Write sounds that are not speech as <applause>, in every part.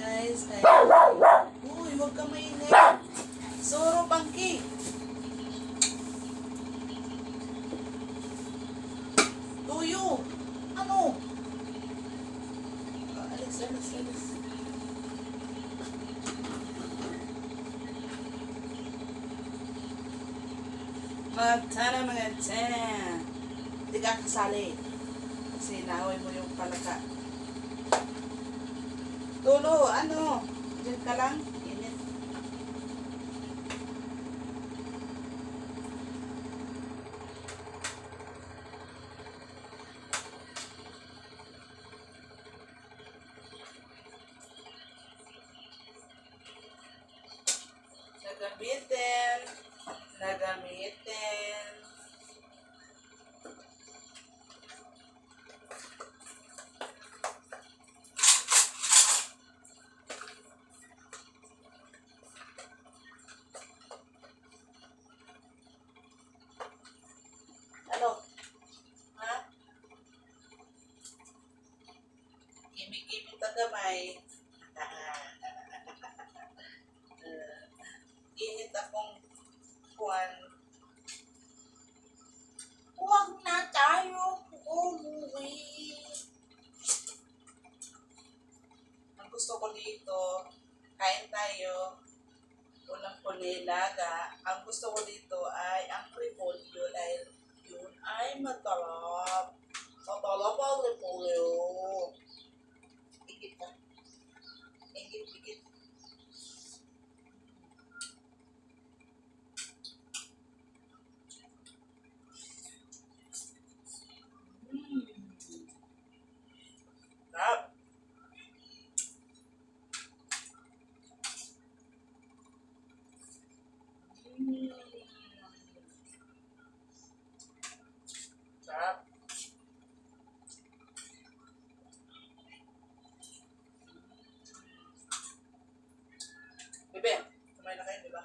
guys. Uy, huwag ka mainit. Soro, bangki. Tuyo. Ano? Ah, alis, alis, alis. Mga tana, mga tana. Hindi ka kasali. Kasi naaway mo yung palaka. Tulo, ano? Diyan ka lang? Init. Nagamitin. Nagamitin. Ano? Ha? Kimi-kimi tagamay. uh, <laughs> init akong kuwan. Huwag na tayo umuwi. Ang gusto ko dito, kain tayo. Unang pulilaga. Ang gusto ko dito ay ang repolyo dahil yun ay matalap. Matalap ang repolyo. Igit ka. Igit, igit. Mm. Sarap. Mm. Sarap. Bebe, kumain na kayo, di ba?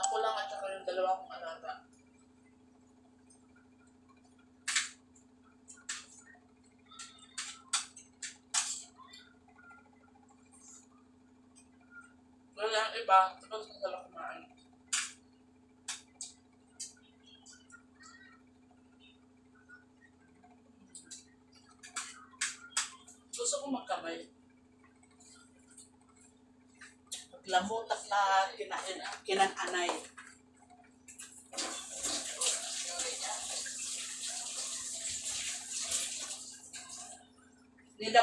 Ako lang at saka yung dalawa kong alaga. Wala ang iba, tapos sa sala kumain. Gusto ko magkamay. Paglamutak na kinain, kinananay. Nila,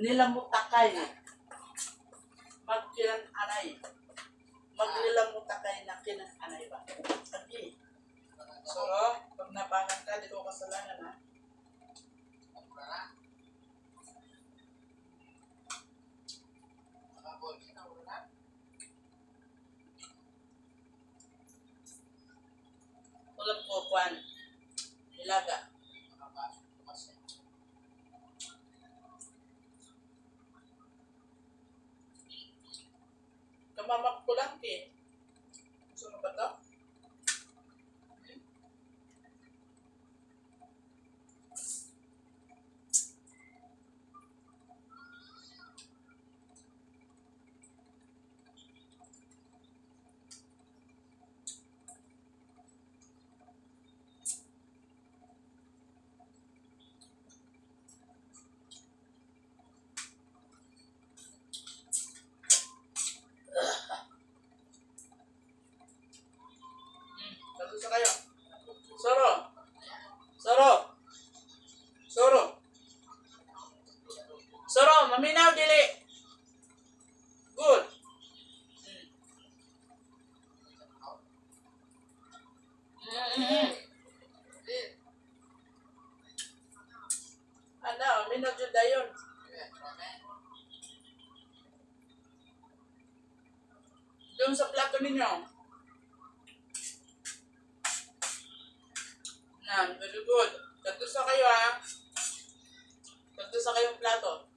nilamutakay. Magkinananay. Maglilamutakay na kinananay ba? Sabi. So, pag nabangan ka, di ko kasalanan ha. Ulam ko, Juan. Nilaga. Kamamak ko lang eh. Gusto mo ba to? Hmm, Kagusto kayo. Soro. Soro. Soro. Soro, dili. Good. Hmm. Mm. Ano, minaw jud dayon. Doon sa plato ninyo. Yan, very good. Tatlo sa kayo ha. Tatlo sa kayong plato.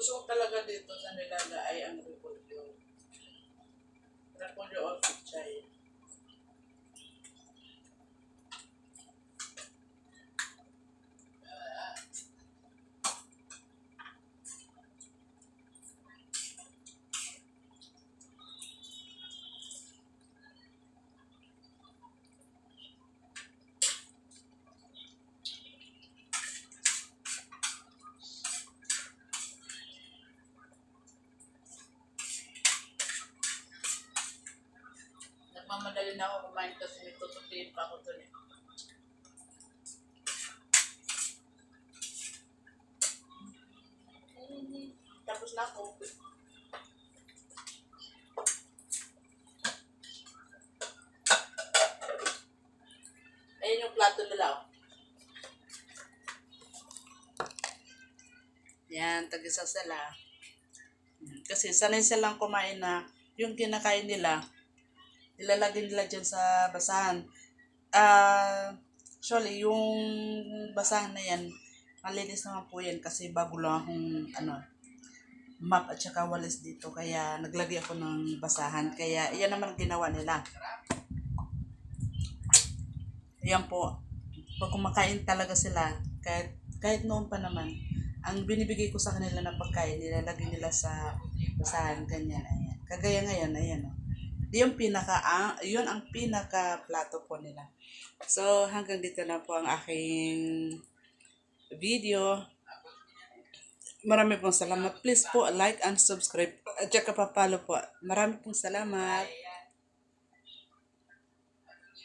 Gusto ko talaga dito sa nilaga ay ang repolyo. Repolyo or pichay. Nagmamadali na ako kumain kasi may tutupiin pa ako dun eh. Tapos na ako. Ayun yung plato nila. oh. Yan, tag-isa sila. Yan. Kasi sanay silang kumain na yung kinakain nila, ilalagay nila dyan sa basahan. Ah, actually, yung basahan na yan, malinis naman po yan kasi bago lang akong ano, map at saka walis dito. Kaya naglagay ako ng basahan. Kaya yan naman ginawa nila. Yan po. Pag kumakain talaga sila, kahit, kahit noon pa naman, ang binibigay ko sa kanila na pagkain, nilalagay nila sa basahan, ganyan, ayan. Kagaya ngayon, ayan, oh. Yung pinaka, ah, yun ang pinaka plato po nila. So, hanggang dito na po ang aking video. Marami pong salamat. Please po, like and subscribe. At saka papalo po. Marami pong salamat.